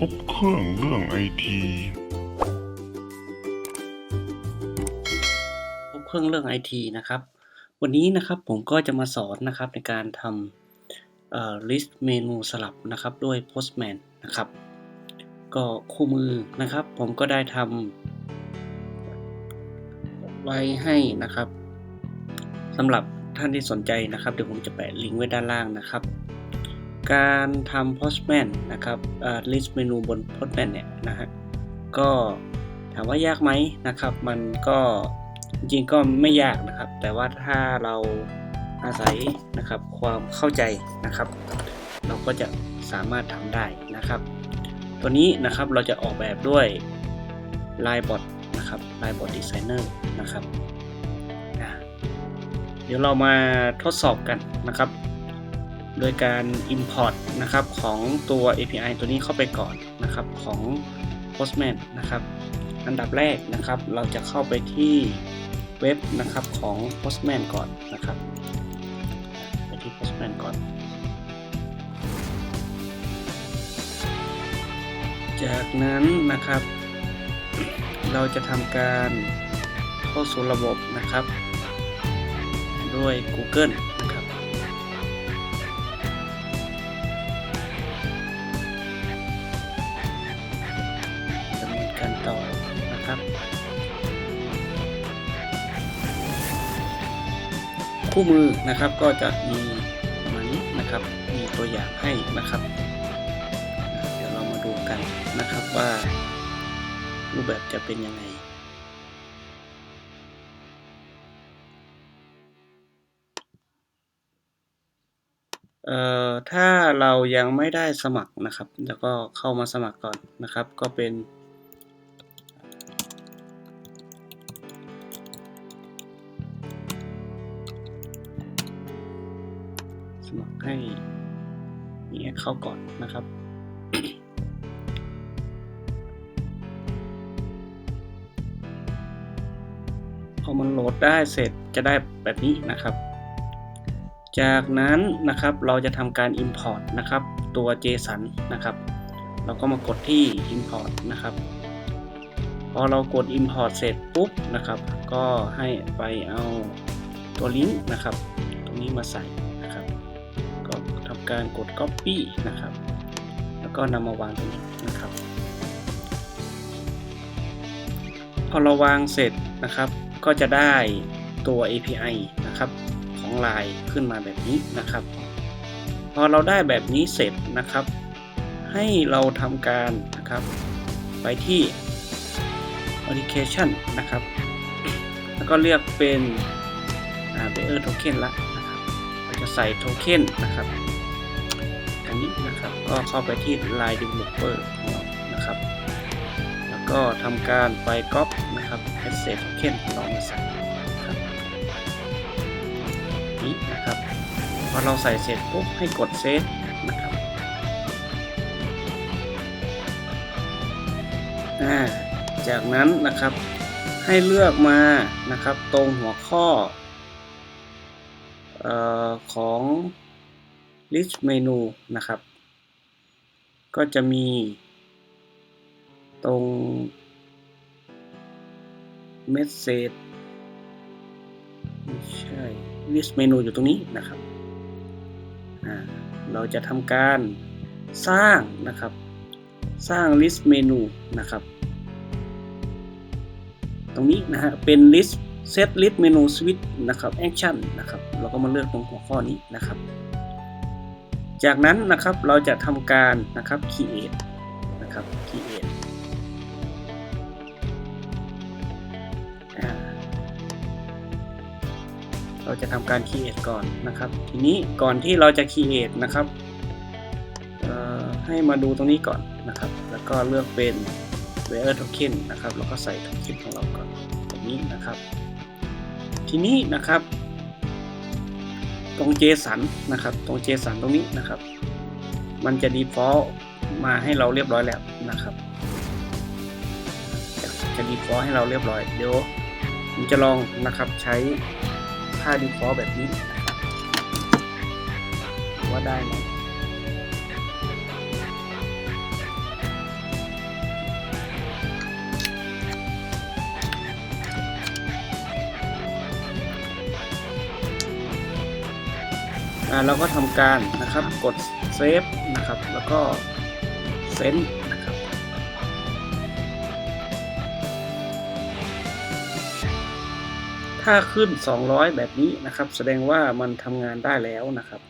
ครบเครื่องเรื่องไอทีครบเครื่องเรื่องไอทีนะครับ วันนี้นะครับผมก็จะมาสอนนะครับในการทำเอ่อ list เมนูสลับนะครับด้วย Postman นะครับ ก็คู่มือนะครับ ผมก็ได้ทำไว้ให้นะครับสำหรับท่านที่สนใจนะครับ เดี๋ยวผมจะแปะลิงก์ไว้ด้านล่างนะครับ การทำ Postman นะครับเอ่อ list เมนูบน Postman เนี่ยนะฮะ ก็ถามว่ายากไหมนะครับ มันก็จริงก็ไม่ยากนะครับ แต่ว่าถ้าเราอาศัยนะครับความเข้าใจนะครับ เราก็จะสามารถทำได้นะครับ ตัวนี้นะครับเราจะออกแบบด้วย Line Bot นะครับ Line Bot Designer นะครับ เดี๋ยวเรามาทดสอบกันนะครับ โดยการ Import นะครับของตัว API ตัวนี้เข้าไปก่อนนะครับของ Postman นะครับ อันดับแรกนะครับเราจะเข้าไปที่เว็บนะครับของ Postman ก่อนนะครับไปที่ Postman ก่อน จากนั้นนะครับ เราจะทำการเข้าสู่ระบบนะครับ ด้วย Google คู่มือนะครับก็จะมีมานี้นะครับ มีตัวอย่างให้นะครับ เดี๋ยวเรามาดูกันนะครับว่ารูปแบบจะเป็นยังไงเอ่อถ้าเรายังไม่ได้สมัครนะครับ แล้วก็เข้ามาสมัครก่อนนะครับ ก็เป็น ให้มีแอคเข้าก่อนนะครับ พอมันโหลดได้เสร็จจะได้แบบนี้นะครับ จากนั้นนะครับเราจะทำการ Import นะครับ ตัว JSON นะครับ เราก็มากดที่ Import นะครับ พอเรากด Import เสร็จปุ๊บนะครับ ก็ให้ไปเอาตัวลิงก์นะครับ ตรงนี้มาใส่ การกด Copy นะครับ แล้วก็นำมาวางตรงนี้นะครับพอเราวางเสร็จนะครับ ก็จะได้ตัว API นะครับของ Line ขึ้นมาแบบนี้นะครับ พอเราได้แบบนี้เสร็จนะครับ ให้เราทำการนะครับ ไปที่ Application นะครับ แล้วก็เลือกเป็น Bearer Token ละนะครับเราจะใส่โทเค็นนะครับ นนี้นะครับ ก็เข้าไปที่ Line Developer ขอรานะครับ แล้วก็ทำการไปก๊อปนะครับ Asset Token ของเรามาใส่นะครับนี้นะครับพอเราใส่เสร็จปุ๊บให้กดเซฟนะครับจากนั้นนะครับให้เลือกมานะครับตรงหัวข้อออของ list menu นะครับ ก็จะมี ตรง message ไม่ใช่ list menu อยู่ตรงนี้นะครับ เราจะทำการสร้างนะครับ สร้าง list menu นะครับ ตรงนี้นะฮะเป็น list set list menu switch นะครับ action นะครับ เราก็มาเลือกตรงหัวข้อนี้นะครับ จากนั้นนะครับเราจะทำการนะครับ create นะครับ create อ่าเราจะทำการ create ก่อนนะครับ ทีนี้ก่อนที่เราจะ create นะครับให้มาดูตรงนี้ก่อนนะครับ แล้วก็เลือกเป็น Where Token นะครับ แล้วก็ใส่ Token ของเราก่อนตรงนี้นะครับ ทีนี้นะครับ ตรงเจสันนะครับ ตรงเจสันตรงนี้นะครับ มันจะ default มาให้เราเรียบร้อยแล้วนะครับ จะจะ default ให้เราเรียบร้อย เดี๋ยวผมจะลองนะครับใช้ค่า default แบบนี้ ว่าได้ไหม เราก็ทำการนะครับกดเซฟนะครับ แล้วก็เซนนะครับถ้าขึ้น 200 แบบนี้นะครับ แสดงว่ามันทำงานได้แล้วนะครับ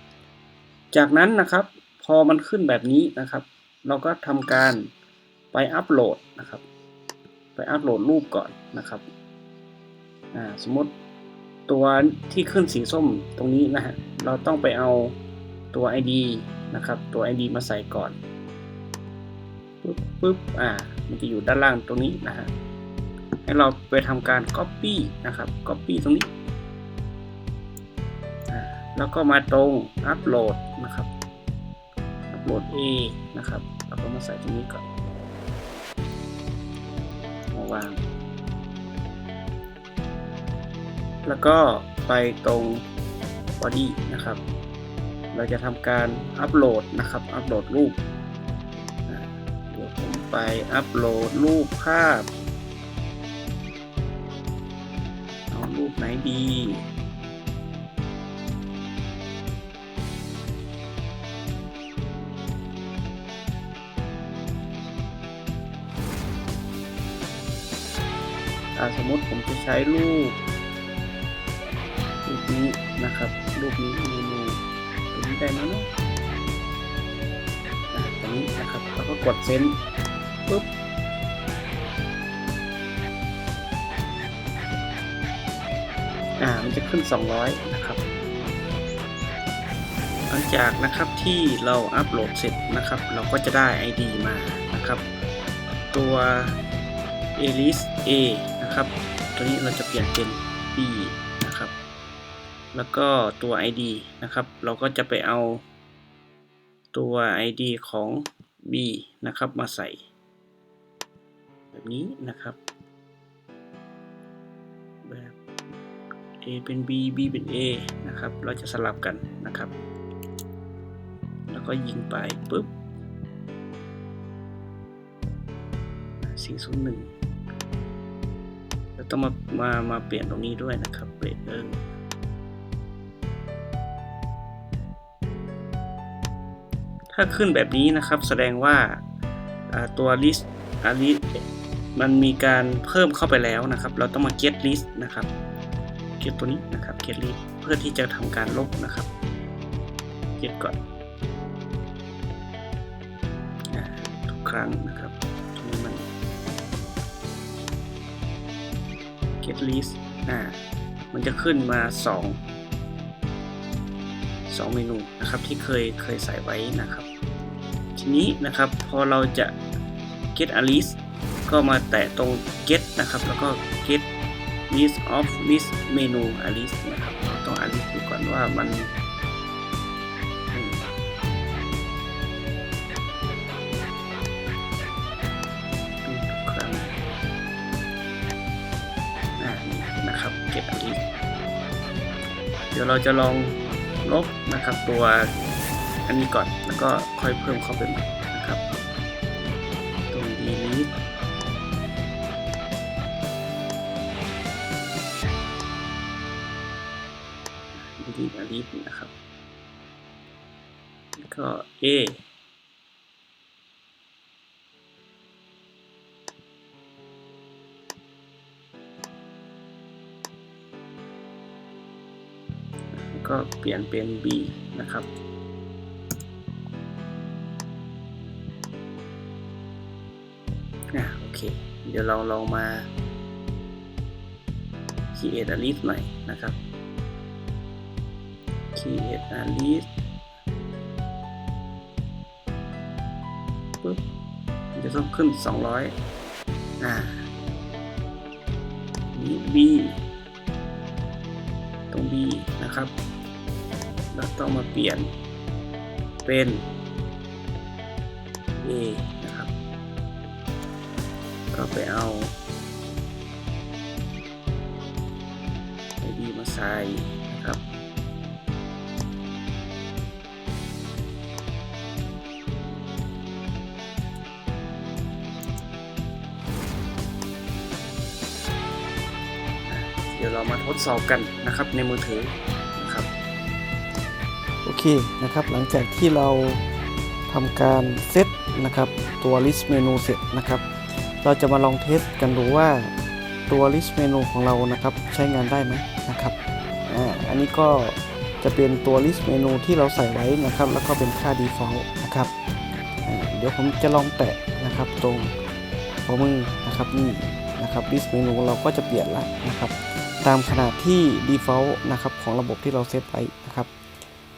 จากนั้นนะครับพอมันขึ้นแบบนี้นะครับ เราก็ทำการไปอัปโหลดนะครับ ไปอัปโหลดรูปก่อนนะครับสมมติ ตัวที่ขึ้นสีส้มตรงนี้นะฮะเราต้องไปเอาตัว ID นะครับตัว ID มาใส่ก่อนปึ๊บปึ๊บอ่ามันจะอยู่ด้านล่างตรงนี้นะฮะให้เราไปทำการ Copy นะครับ Copy ตรงนี้อ่าแล้วก็มาตรงอัปโหลดนะครับอัปโหลด A นะครับแล้วก็มาใส่ตรงนี้ก่อนมาวาง แล้วก็ไปตรง body นะครับ เราจะทำการอัปโหลดนะครับ อัปโหลดรูปเดี๋ยวผมไปอัปโหลดรูปภาพ เอารูปไหนดีอ่าสมมติผมจะใช้รูป นี้นะครับรูปนี้เมนูตัวนี้ได้ไหมเนาะอ่าตรงนี้นะครับแล้วก็กดเซนปุ๊บอ่ามันจะขึ้น 200 นะครับ หลังจากนะครับที่เราอัปโหลดเสร็จนะครับ เราก็จะได้ ID มานะครับ ตัว a l i s A นะครับ ตัวนี้เราจะเปลี่ยนเป็น B แล้วก็ตัว ID นะครับ เราก็จะไปเอาตัว ID ของ B นะครับมาใส่ แบบนี้นะครับ แบบ A เป็น B B เป็น A นะครับ เราจะสลับกันนะครับ แล้วก็ยิงไปปุ๊บ401แล้วต้องมามามาเปลี่ยนตรงนี้ด้วยนะครับเบรกเออ ถ้าขึ้นแบบนี้นะครับแสดงว่าตัว list อันนี้มันมีการเพิ่มเข้าไปแล้วนะครับ เราต้องมา get list นะครับ get ตัวนี้นะครับ get list เพื่อที่จะทำการลบนะครับ get ก่อนทุกครั้งนะครับตรงนี้มัน get list อ่ามันจะขึ้นมา 2 2 เมนูนะครับที่เคยเคยใส่ไว้นะครับ นี้นะครับ พอเราจะ get a list ก็มาแตะตรง get นะครับ แล้วก็ get list of list menu a list นะครับเราต้อง a list ดูก่อนว่ามันครั้งนี่นะครับเก็บอันนี้เดี๋ยวเราจะลองลบนะครับตัว อันนี้ก่อนแล้วก็ค่อยเพิ่มเข้าไปใหม่นะครับ ตรง delete delete อันนี้นะครับแล้วก็ A แล้วก็เปลี่ยนเป็น B นะครับ เค เดี๋ยวเราลองมา create a list ใหม่นะครับ create a list ปุ๊บจะต้องขึ้น 200 อ่า นี้ B ตรง B นะครับเราต้องมาเปลี่ยนเป็น A นะ ไปเอา ID มาใส่นะครับเดี๋ยวเรามาทดสอบกันนะครับในมือถือนะครับ โอเคนะครับหลังจากที่เราทำการเซตนะครับตัว list menu เสร็จนะครับ เราจะมาลองเทสกันดูว่าตัว list menu ของเรานะครับ ใช้งานได้ไหมนะครับอ่าอันนี้ก็จะเป็นตัว list menu ที่เราใส่ไว้นะครับ แล้วก็เป็นค่า default นะครับเดี๋ยวผมจะลองแตะนะครับตรงหัวมือนะครับนี่นะครับ list menu เราก็จะเปลี่ยนละนะครับตามขนาดที่ default นะครับของระบบที่เราเซตไว้นะครับ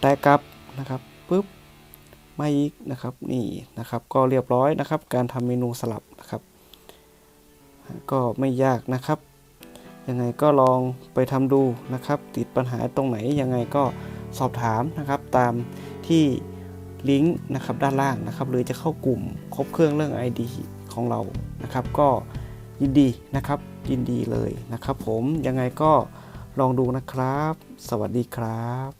แต่กลับนะครับปุ๊บมาอีกนะครับนี่นะครับ ก็เรียบร้อยนะครับ การทำเมนูสลับ ก็ไม่ยากนะครับ ยังไงก็ลองไปทำดูนะครับ ติดปัญหาตรงไหนยังไงก็สอบถามนะครับตามที่ลิงก์นะครับด้านล่างนะครับ หรือจะเข้ากลุ่มครบเครื่องเรื่อง ID ของเรานะครับ ก็ยินดีนะครับ ยินดีเลยนะครับ ผมยังไงก็ลองดูนะครับ สวัสดีครับ